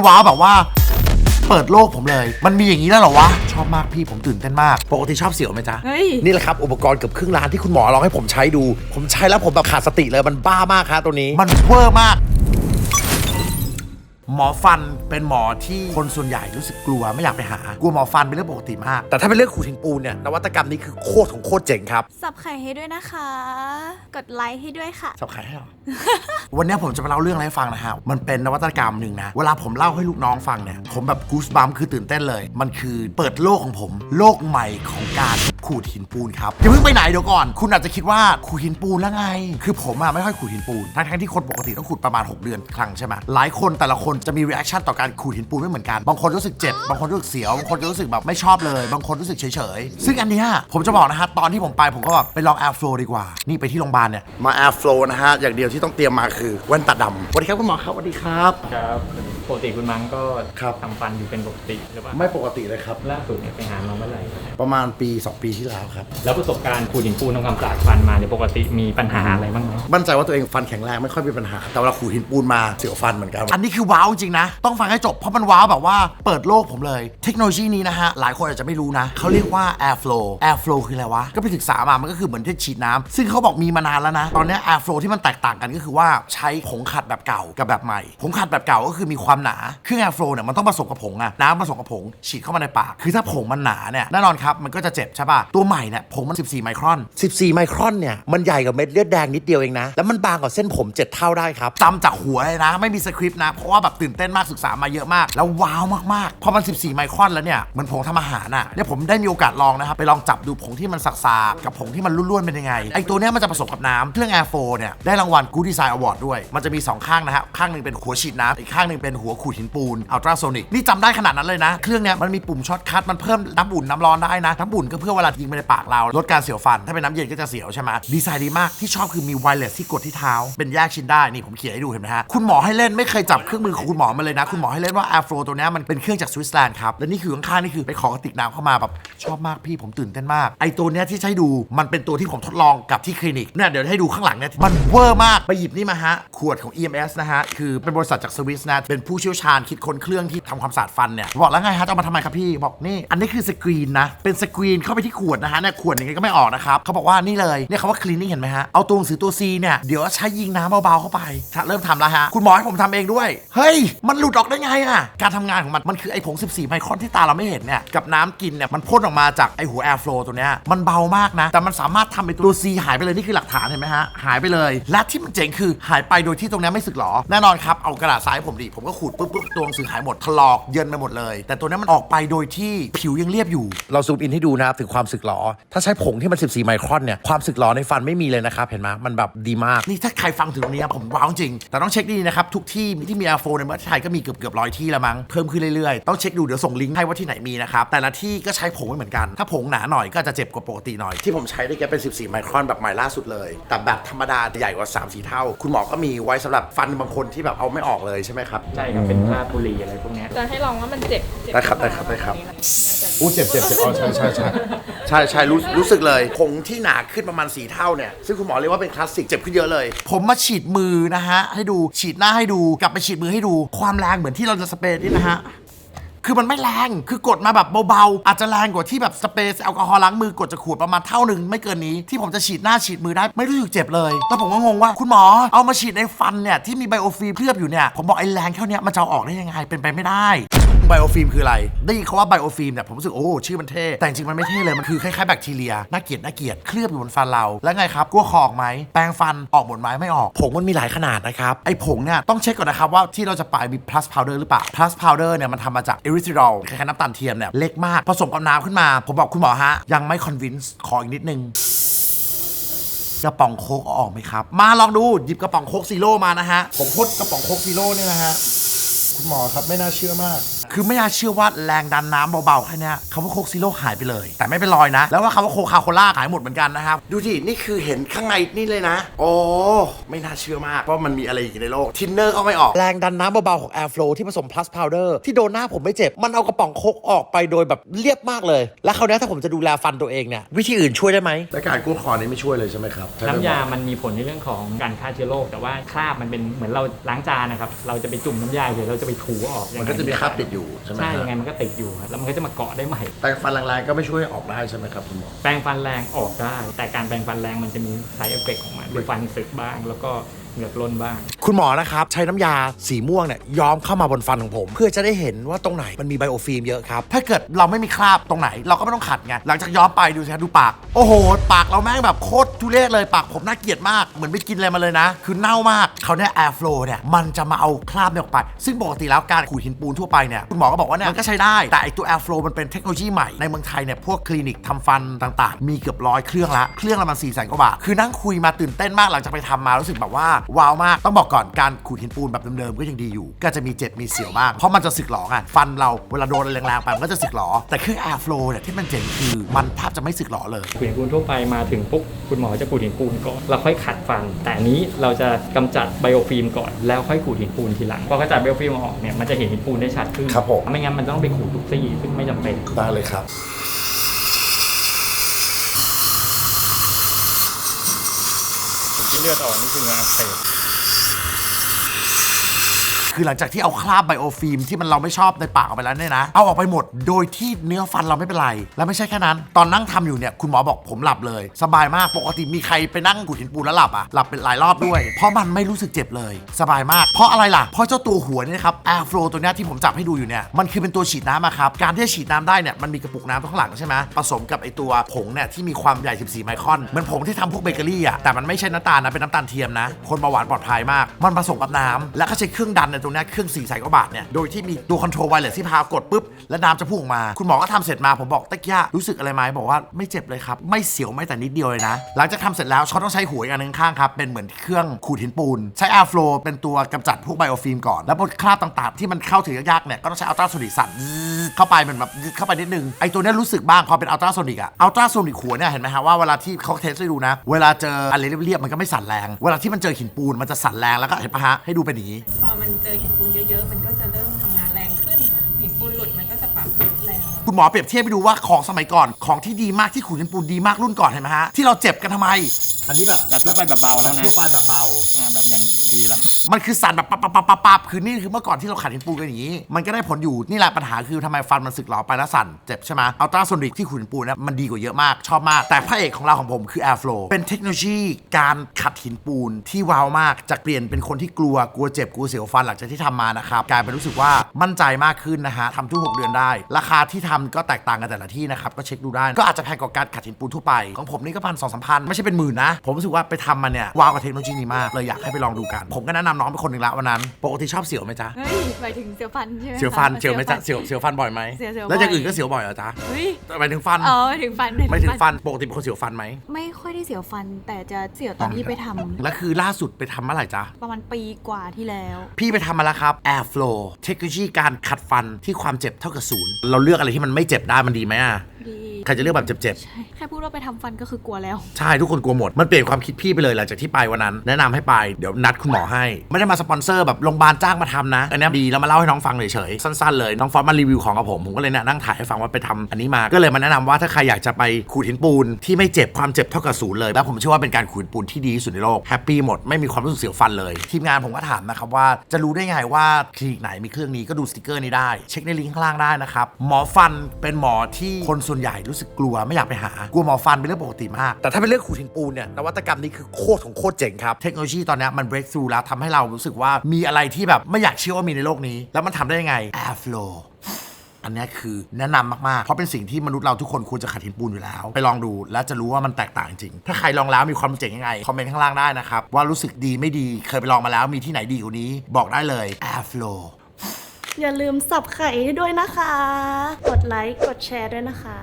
มันว้าวแบบว่า เปิดโลกผมเลย มันมีอย่างนี้แล้วเหรอวะ ชอบมากพี่ผมตื่นเต้นมาก ปกติชอบเสียวไหมจ๊ะ เฮ้ย นี่แหละครับ อุปกรณ์เกือบครึ่งล้านที่คุณหมอลองให้ผมใช้ดู ผมใช้แล้วผมแบบขาดสติเลยมันบ้ามากครับตัวนี้ มันเวอร์มาก หมอฟันเป็นหมอที่คนส่วนใหญ่รู้สึกกลัวไม่อยากไปหากลัวหมอฟันเป็นเรื่องปกติมาก แต่ถ้าเป็นเรื่องขูดหินปูนเนี่ยนวัตกรรมนี้คือโคตรของโคตรเจ๋งครับ สับไข่ให้ด้วยนะคะ กดไลค์ให้ด้วยค่ะ สับขายให้เหรอ วันนี้ผมจะมาเล่าเรื่องอะไรให้ฟังนะฮะ มันเป็นนวัตกรรมหนึ่งนะ เวลาผมเล่าให้ลูกน้องฟังเนี่ย ผมแบบกูสบัมคือตื่นเต้นเลย มันคือเปิดโลกของผม โลกใหม่ของการขูดหินปูนครับอย่าเพิ่งไปไหนเดี๋ยวก่อน คุณอาจจะคิดว่าขูดหินปูนแล้วไง คือผมอะไม่ค่อยขูดหินปูน ทั้งๆที่คนปกติต้องขูดประมาณ 6 เดือนครั้งใช่ไหมหลายคนแต่ละคนจะมีรีแอคชั่นต่อการขูดหินปูนไม่เหมือนกัน บางคนรู้สึกเจ็บ บางคนรู้สึกเสียว บางคนรู้สึกแบบไม่ชอบเลย บางคนรู้สึกเฉยๆ ซึ่งอันเนี้ยผมจะบอกนะฮะ ตอนที่ผมไปผมก็แบบไปลอง Air Flow ดีกว่า นี่ไปที่โรงพยาบาลเนี่ย มา Air Flow นะฮะ อย่างเดียวที่ต้องเตรียมมาคือแว่นตาดำสวัสดีครับคุณหมอครับสวัสดีครับ ครับปกติคุณมังก็ครับ ทำฟันอยู่เป็นปกติหรือเปล่าไม่ปกติเลยครับ ล่าสุดเนี่ยไปหามาเมื่อไหร่ประมาณปี 2 ปีที่แล้วครับ แล้วประสบการณ์ขูดหินปูนทำความสะอาดฟันมาเนี่ยปกติมีปัญหาอะไรบ้างไหมมั่นใจว่าตัวเองฟันแข็งแรงไม่ค่อยมีปัญหา แต่เวลาขูดหินปูนมาเสียวฟันเหมือนกัน อันนี้คือว้าวจริงนะ ต้องฟังให้จบเพราะมันว้าวแบบว่าเปิดโลกผมเลย เทคโนโลยีนี้นะฮะ หลายคนอาจจะไม่รู้นะ เขาเรียกว่า air flow air flow คืออะไรวะ ก็ไปศึกษามา มันก็คือเหมือนที่ฉีดน้ำซึ่งเขาบอกมีมานานแล้วนะ ตอนนี้ air flow ที่มันแตกต่างกันก็คือว่าใช้ผงขัดแบบเก่ากับแบบใหม่ ผงขัดแบบเก่าก็คือมีความหนา เครื่อง air flow เนี่ยมันต้องผสมกับผงอะน้ำผสมกับผงฉีดเข้ามาในปาก คือถ้าผงมันหนาเนี่ยแน่นอนครับมันก็จะเจ็บใช่ป่ะ ตัวใหม่เนี่ยผงมัน 14 ไมครอน 14 ไมครอนเนี่ยมันใหญ่กว่าเม็ดเลือดแดงนิดเดียวเองนะ แล้วมันบางกว่าเส้นผม 7 เท่าได้ครับจำจากหัวเลยนะ ไม่มีสคริปต์นะ เพราะว่าแบบตื่นเต้นมากศึกษามาเยอะมาก แล้วว้าวมากๆพอมัน 14 ไมครอนแล้วเนี่ยเหมือนผงทำอาหารอะเนี่ยผมได้มีโอกาสลองนะครับไปลองจับดูผงที่มันสักๆกับผงที่มันร่วนๆเป็นยังไงไอตัวเนี้ยมันจะผสมกับน้ำเครื่อง Air 4เนี่ยได้รางวัล Good Design Award ด้วย มันจะมี 2 ข้างนะฮะข้างหนึ่งเป็นหัวฉีดน้ำอีกข้างหนึ่งเป็นหัวขูดหินปูน Ultrasonic นี่จำได้ขนาดนั้นเลยนะ เครื่องเนี้ยมันมีปุ่มช็อตคัทมันเพิ่มน้ำอุ่นน้ำร้อนได้นะน้ำอุ่นก็เพื่อเวลายิงไปในปากเราลดการเสียวฟันถ้าเป็นน้ำเย็นก็จะเสียวใช่ไหมดีไซน์ดีมากที่ชอบคือมีไวเลสที่กดที่เท้า เป็นแยกชิ้นได้นี่ผมเขียนให้ดูเห็นไหมฮะคุณหมอให้เล่นไม่เคยจับเครื่องมือของคุณหมอมาเลยนะ คุณหมอให้เล่นว่า Air Flow ตัวนี้มันเป็นเครื่องจากสวิตเซอร์แลนด์ครับ และนี่คือข้างๆนี่คือไปขอกระติกน้ำเข้ามาแบบชอบมากพี่ผมตื่นเต้นมาก ไอตัวเนี้ยที่ใช้ดูมันเป็นตัวที่ผมทดลองกับที่คลินิกเนี่ยเดี๋ยวให้ดูข้างหลังเนี่ยมันเวอร์มากไปหยิบนี่มาฮะขวดของ EMS นะฮะคือเป็นบริษัทจากสวิสนะเป็นผู้เชี่ยวชาญคิดค้นเครื่องที่ทำความสะอาดฟันเนี่ยบอกแล้วไงฮะจะเอามาทำไมครับพี่บอกนี่อันนี้คือสกรีนนะเป็นสกรีนเข้าไปที่ขวดนะฮะเนี่ยขวดอย่างงี้ก็ไม่ออกนะครับเขาบอกว่านี่เลยเนี่ยคำว่า cleaning เห็นไหมฮะเอาตัวหนังสือตัว C เนี่ยเดี๋ยวใช้ยิงน้ำเบาๆเข้าไปเริ่มทำแล้วฮะคุณหมอให้ผมทำเองด้วยเฮ้ยมันหลุดออกได้ไงอะการทำงานของมันมันคือไอ้ผง 14 ไมครอนที่ตาเราไม่เห็นเนี่ย กับน้ำกินเนี่ยมันพ่นออกมาจากไอ้หัว air flow ตัวเนี้ยมันเบามากนะ แต่มันสามารถทำไอ้ตัว C หายไปเลยนี่คือหลักฐานเห็นไหมฮะ หายไปเลย และที่มันเจ๋งคือหายไปโดยที่ตรงเนี้ยไม่สึกหรอ แน่นอนครับ เอากระดาษทรายผมดิ ผมก็ขูดปุ๊บปุ๊บตัวหนังสือหายหมดถลอกเยินไปหมดเลย แต่ตัวนี้มันออกไปโดยที่ผิวยังเรียบอยู่ เราซูมอินให้ดูนะครับถึงความสึกหรอ ถ้าใช้ผงที่มัน 14 ไมครอนเนี่ยความสึกหรอในฟันไม่มีเลยนะครับเห็นไหมมันแบบดีมากนี่ถ้าใครฟังถึงตรงนี้ผมว้าวจริงแต่ต้องเช็คดีนะครับทุกที่ที่มี Air 4ในประเทศไทยก็มีเกือบเกือบร้อยที่แล้วมั้งเพิ่มขึ้นเรื่อยๆ ต้องเช็คดูเดี๋ยวส่งลิงก์ให้ว่าที่ไหนมีนะครับ แต่ละที่ก็ใช้ผงไม่เหมือนกัน ถ้าผงหนาหน่อยก็จะเจ็บกว่าปกติหน่อย ที่ผมใช้ได้แกเป็น 14 ไมครอนแบบใหม่ล่าสุดเลย แต่แบบธรรมดาใหญ่กว่า 3 4 เท่า คุณหมอก็มีไว้สำหรับฟันบางคนที่แบบเอาไม่ออกเลยใช่ไหมครับใช่ครับเป็นคราบบุหรี่อะไรพวกเนี้ยจะให้ลองว่ามันเจ็บเจ็ได้ครับได้ครับได้ครับน่าจะอู้เจ็บเจ็บเจ็บอ๋อใช่ใช่ใช่ใช่ใช่รู้รู้สึกเลยผงที่หนาขึ้นประมาณสีเท่าเนี่ยซึ่งคุณหมอเรียกว่าเป็นคลาสสิกเจ็บขึ้นเยอะเลย ผมมาฉีดมือนะฮะให้ดูฉีดหน้าให้ดูกลับไปฉีดมือให้ดูความแรงเหมือนที่เราจะสเปรย์นี่นะฮะคือมันไม่แรง คือกดมาแบบเบาๆ อาจจะแรงกว่าที่แบบสเปรย์แอลกอฮอล์ล้างมือกดจะขูดประมาณเท่าหนึ่งไม่เกินนี้ที่ผมจะฉีดหน้าฉีดมือได้ไม่รู้สึกเจ็บเลย แล้วผมก็งงว่าคุณหมอเอามาฉีดในฟันเนี่ยที่มีไบโอฟิล์มเคลือบอยู่เนี่ย ผมบอกไอ้แรงเท่าเนี้ยมันจะออกได้ยังไงเป็นไปไม่ได้ ไบโอฟิล์มคืออะไร ได้ยินคาว่าไบโอฟิล์มเนี่ยผมรู้สึกโอ้ชื่อมันเท่ แต่จริงมันไม่เท่เลย มันคือคล้ายๆแบคทีเรีย น่าเกลียดน่าเกลียด เคลือบอยู่บนฟันเรา แล้วไงครับกลัวคอออกไหม แปรงฟันออกหมดไหมไม่ออก ผงมันมีหลายขนาดนะครับ ไอ้ผงเนี่ยต้องเช็คก่อนนะครับว่าที่เราจะไปมี plus powder หรือเปล่า plus powder เนี่ยมันทำมาจาก erythritol คล้ายๆน้ำตาลเทียมเนี่ยเล็กมากผสมกับน้ำขึ้นมา ผมบอกคุณหมอฮะยังไม่ convince ขออีกนิดนึงกระป๋องโค้กออกไหมครับ มาลองดูหยิบกระป๋องโค้กซีโร่มานะฮะ ผมพดกระป๋องโคกซีโร่เนี่ยนะฮะ คุณหมอครับไม่น่าเชื่อมาก คือไม่น่าเชื่อว่าแรงดันน้ำเบาๆแค่เนี้ยคำว่าโคกซิโร่หายไปเลย แต่ไม่เป็นรอยนะ แล้วว่าคำว่าโคคาโคล่าหายหมดเหมือนกันนะครับ ดูสิ นี่คือเห็นข้างในนี่เลยนะ โอ้ ไม่น่าเชื่อมากว่ามันมีอะไรอีกในโลก ทินเนอร์ก็ไม่ออก แรงดันน้ำเบาๆของ Airflow ที่ผสม plus powder ที่โดนหน้าผมไม่เจ็บ มันเอากระป๋องโคกออกไปโดยแบบเรียบมากเลย แล้วคราวนี้ถ้าผมจะดูแลฟันตัวเองเนี่ยวิธีอื่นช่วยได้ไหมและการกู้คอนี้ไม่ช่วยเลยใช่ไหมครับน้ำยามันมีผลในเรื่องของการฆ่าเชื้อโรคแต่ว่าคราบมันเป็นเหมือนเราล้างจานนะครับเราจะไปจุ่มน้ำยาหรือเราจะไปถูออกมันก็จะมีคราบติดอยู่ใช่ไหมใช่ครับยังไงมันก็ติดอยู่ครับแล้วมันก็จะมาเกาะได้ใหม่ แปรงฟันแรงๆก็ไม่ช่วยออกได้ใช่ไหมครับคุณหมอ แปรงฟันแรงออกได้ แต่การแปรงฟันแรงมันจะมีไซเอฟเฟกของมันคือฟันสึกบ้าง แล้วก็ เหงือกล้นบ้าง คุณหมอนะครับ ใช้น้ำยาสีม่วงเนี่ยย้อมเข้ามาบนฟันของผม เพื่อจะได้เห็นว่าตรงไหนมันมีไบโอฟิล์มเยอะครับ ถ้าเกิดเราไม่มีคราบตรงไหน เราก็ไม่ต้องขัดไงหลังจากย้อมไปดูสิครับดูปาก โอ้โห ปากเราแม่งแบบโคตรทุเรศเลยปากผมน่าเกลียดมากเหมือนไปกินอะไรมาเลยนะ คือเน่ามากเขาเนี่ยแอร์ฟลูเนี่ยมันจะมาเอาคราบเนี่ยออกไป ซึ่งปกติแล้วการขูดหินปูนทั่วไปเนี่ยคุณหมอก็บอกว่าเนี่ยมันก็ใช้ได้แต่ไอตัวแอร์ฟลูมันเป็นเทคโนโลยีใหม่ในเมืองไทยเนี่ยพวกคลินิกทำฟันต่าง ๆ มีเกือบร้อยเครื่องละเครื่องละมันสี่แสนกว่าบาทคือนั่งคุยมาตื่นเต้นมากหลังจากไปทำมารู้สึกแบบว่าว้าวมาก ต้องบอกก่อนการขูดหินปูนแบบเดิมๆก็ยังดีอยู่ ก็จะมีเจ็บมีเสียวบ้าง เพราะมันจะสึกหรอไงฟันเราเวลาโดนอะไรแรงๆไปมันก็จะสึกหรอแต่เครื่อง Airflow เนี่ยที่มันเจ๋งคือมันแทบจะไม่สึกหรอเลยขูดหินปูนทั่วไปมาถึงปุ๊บคุณหมอจะขูดหินปูนก่อนแล้วค่อยขัดฟัน แต่อันนี้เราจะกำจัดไบโอฟิล์มก่อนแล้วค่อยขูดหินปูนทีหลังพอกำจัดไบโอฟิล์มออกเนี่ยมันจะเห็นหินปูนได้ชัดขึ้นครับผมไม่งั้นมันต้องไปขูดทุกซี่ซึ่งไม่จำเป็นได้เลยครับ ที่เลือดออกนี่คืออักเสบ คือหลังจากที่เอาคราบไบโอฟิล์มที่มันเราไม่ชอบในปากออกไปแล้วเนี่ยนะ เอาออกไปหมดโดยที่เนื้อฟันเราไม่เป็นไร และไม่ใช่แค่นั้น ตอนนั่งทำอยู่เนี่ยคุณหมอบอกผมหลับเลย สบายมากปกติมีใครไปนั่งขูดหินปูนแล้วหลับอะหลับเป็นหลายรอบด้วย เพราะมันไม่รู้สึกเจ็บเลย สบายมาก เพราะอะไรล่ะเพราะเจ้าตัวหัวเนี่ยครับ Airflow ตัวเนี้ยที่ผมจับให้ดูอยู่เนี่ยมันคือเป็นตัวฉีดน้ำอะครับการที่จะฉีดน้ำได้เนี่ยมันมีกระปุกน้ำข้างหลังใช่ไหมผสมกับไอตัวผงเนี่ยที่มีความใหญ่ 14 ไมครอนเหมือนผงที่ทำพวกเบเกอรี่อะแต่มันไม่ใช่น้ำตาลนะเป็นน้ำตาลเทียมนะคนเบาหวานปลอดภัยมาก มันผสมกับน้ำแล้วก็ใช้เครื่องดันในตรงเนี้เครื่อง4แสนกว่าบาทเนี่ย โดยที่มีตัวคอนโทรลไวเลสที่พากดปุ๊บ แล้วน้ำจะพุ่งออกมา คุณหมอก็ทำเสร็จมาผมบอกตะกี้รู้สึกอะไรไหมบอกว่าไม่เจ็บเลยครับ ไม่เสียวไม่แต่นิดเดียวเลยนะ หลังจากทำเสร็จแล้วเขาต้องใช้หัวอีกอันนึงข้างครับเป็นเหมือนเครื่องขูดหินปูน ใช้ Airflow เป็นตัวกำจัดพวกไบโอฟิล์มก่อนแล้วพวกคราบต่างๆ ที่มันเข้าถึงยากๆเนี่ยก็ต้องใช้อัลตราโซนิกสั่นเข้าไปเหมือนแบบเข้าไปนิดนึงไอตัวนี้รู้สึกบ้างพอเป็นอัลตราโซนิกอะอัลตราโซนิกหัวเนี่ยเห็นไหมฮะว่าเวลาที่เขาเทสให้ดูนะ เวลาเจออะไรเรียบๆมันก็ไม่สั่นแรง เวลาที่มันเจอหินปูนมันจะสั่นแรงแล้วก็เห็นปะฮะให้ดูเป็นอย่างนี้พอมันเจอหินปูนเยอะๆ มันก็จะเริ่มทำงานแรงขึ้นค่ะหินปูนหลุดมันก็จะปรับ คุณหมอเปรียบเทียบไปดูว่าของสมัยก่อนของที่ดีมากที่ขูดหินปูนดีมากรุ่นก่อนเห็นไหมฮะที่เราเจ็บกันทำไม อันนี้แบบแบบทั่วไปแบบเบาแล้วนะ ทั่วไปแบบเบาอ่าแบบอย่างดีแล้ว มันคือสั่นแบบปับปับปับปับปับคือนี่คือเมื่อก่อนที่เราขัดหินปูนกันอย่างนี้ มันก็ได้ผลอยู่นี่แหละปัญหาคือทำไมฟันมันสึกหรอไปแล้วสั่นเจ็บใช่ไหมอัลตราโซนิกที่ขูดหินปูนเนะมันดีกว่าเยอะมากชอบมาก แต่พระเอกของเราของผมคือ Airflow เป็นเทคโนโลยีการขัดหินปูนที่ว้าวมากจากเปลี่ยนเป็นคนที่กลัวกลัวเจ็บกลัวเสียวฟันหลังจากที่ทำมานะครับกลายเป็นรู้สึกว่ามั่นใจมากขึ้นนะฮะทำทุกหกเดือนได้ ราคาที่ทำก็แตกต่างกันแต่ละที่นะครับ ก็เช็คดูได้ ก็อาจจะแพงกว่าการขัดหินปูนทั่วไป ของผมนี่ก็พันสองสามพันไม่ใช่เป็นหมื่นนะ ผมรู้สึกว่าไปทำมาเนี่ยว้าวกับเทคโนโลยีนี้มากเลยอยากให้ไปลองดูกัน ผมก็แนะนำน้องไปคนหนึ่งละวันนั้น ปกติชอบเสียวไหมจ๊ะ เฮ้ยหมายถึงเสียวฟันใช่ไหมคะ เสียวฟันเสียวไหมจ๊ะเสียวเสียวฟันบ่อยไหมเสียวเสียวแล้วอย่างบ่อยอื่นก็เสียวบ่อยเหรอจ๊ะเฮ้ยหมายถึงฟันอ๋อหมายถึงฟันไม่ถึงฟันปกติเป็นคนเสียวฟันไหมไม่ค่อยได้เสียวฟัน แต่จะเสียวตอนที่ไปทำแล้วคือล่าสุดไปทำเมื่อไหร่จ๊ะ ประมาณปีกว่าที่แล้ว พี่ไปทำมาแล้วครับ Airflow เทคโนโลยีการขัดฟันที่ความเจ็บเท่ากับศูนย์เราเลือกอะไรที่มันไม่เจ็บได้มันดีไหมอะดี ใครจะเลือกแบบเจ็บๆใช่แค่พูดว่าไปทำฟันก็คือกลัวแล้วใช่ทุกคนกลัวหมด มันเปลี่ยนความคิดพี่ไปเลยหลังจากที่ไปวันนั้น แนะนำให้ไป เดี๋ยวนัดคุณหมอให้ ไม่ได้มาสปอนเซอร์แบบโรงพยาบาลจ้างมาทำนะ อันเนี้ยดีแล้วมาเล่าให้น้องฟังเฉยๆ สั้นๆเลย น้องฟอสมารีวิวของกับผม ผมก็เลยเนี่ยนั่งถ่ายให้ฟังว่าไปทำอันนี้มา ก็เลยมาแนะนำว่าถ้าใครอยากจะไปขูดหินปูนที่ไม่เจ็บความเจ็บเท่ากับศูนย์เลย แล้วผมเชื่อว่าเป็นการขูดหินปูนที่ดีที่สุดในโลก แฮปปี้หมด ไม่มีความรู้สึกเสียวฟันเลย ทีมงานผมก็ถามนะครับว่าจะรู้ได้ไงว่าคลินิกไหนมีเครื่องนี้ก็ดูสติกเกอร์นี้ได้ เช็คในลิงก์ข้างล่างได้นะครับ หมอฟันเป็นหมอที่คนส่วนใหญ่รู้สึกกลัวไม่อยากไปหากลัวหมอฟันเป็นเรื่องปกติมาก แต่ถ้าเป็นเรื่องขูดหินปูนเนี่ยนวัตกรรมนี้คือโคตรของโคตรเจ๋งครับ เทคโนโลยีตอนนี้มัน break through แล้วทำให้เรารู้สึกว่ามีอะไรที่แบบไม่อยากเชื่อว่ามีในโลกนี้ แล้วมันทำได้ยังไง Airflow อันนี้คือแนะนำมากๆ เพราะเป็นสิ่งที่มนุษย์เราทุกคนควรจะขัดหินปูนอยู่แล้ว ไปลองดูแล้วจะรู้ว่ามันแตกต่างจริง ถ้าใครลองแล้วมีความเจ๋งยังไง คอมเมนต์ข้างล่างได้นะครับ ว่ารู้สึกดีไม่ดี เคยไปลองมาแล้วมีที่ไหนดีกว่านี้ บอกได้เลย Airflow อย่าลืมสับไข่ด้วยนะคะ กดไลค์ กดแชร์ด้วยนะคะ